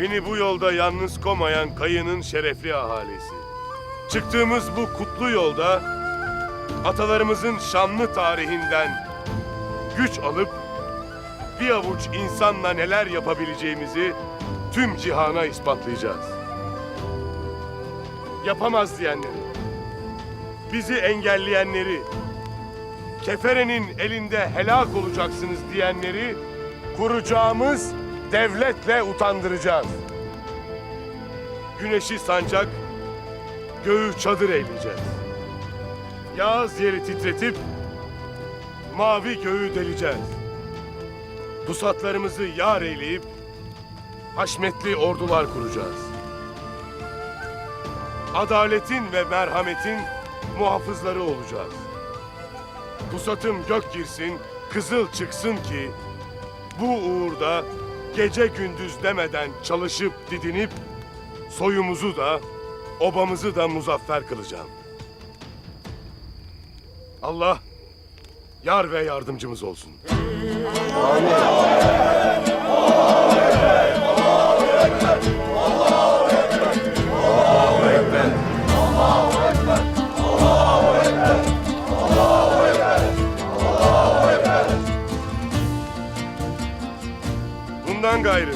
Beni bu yolda yalnız komayan kayının şerefli ahalisi. Çıktığımız bu kutlu yolda atalarımızın şanlı tarihinden güç alıp bir avuç insanla neler yapabileceğimizi tüm cihana ispatlayacağız. Yapamaz diyenleri, bizi engelleyenleri, keferenin elinde helak olacaksınız diyenleri kuracağımız devletle utandıracağız. Güneşi sancak, göğü çadır eyleyeceğiz. Yağız yeri titretip mavi göğü deleceğiz. Pusatlarımızı yar eyleyip haşmetli ordular kuracağız. Adaletin ve merhametin muhafızları olacağız. Pusatım gök girsin, kızıl çıksın ki bu uğurda gece gündüz demeden çalışıp didinip soyumuzu da obamızı da muzaffer kılacağım. Allah yar ve yardımcımız olsun. Bundan gayrı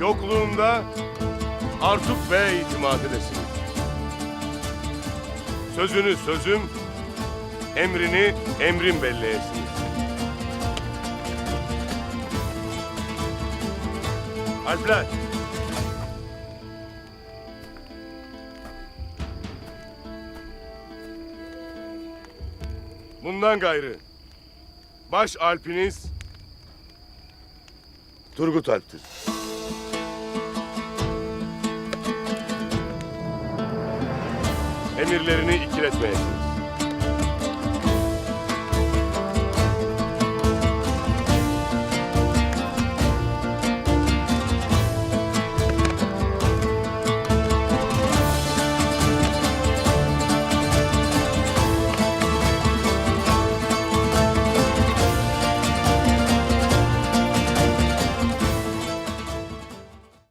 yokluğumda Artuk Bey'e itimat edesiniz. Sözünü sözüm, emrini emrim belleyesiniz. Alpler. Bundan gayrı baş alpiniz Turgut Alp'tir. Emirlerini ikiletmeyesiniz.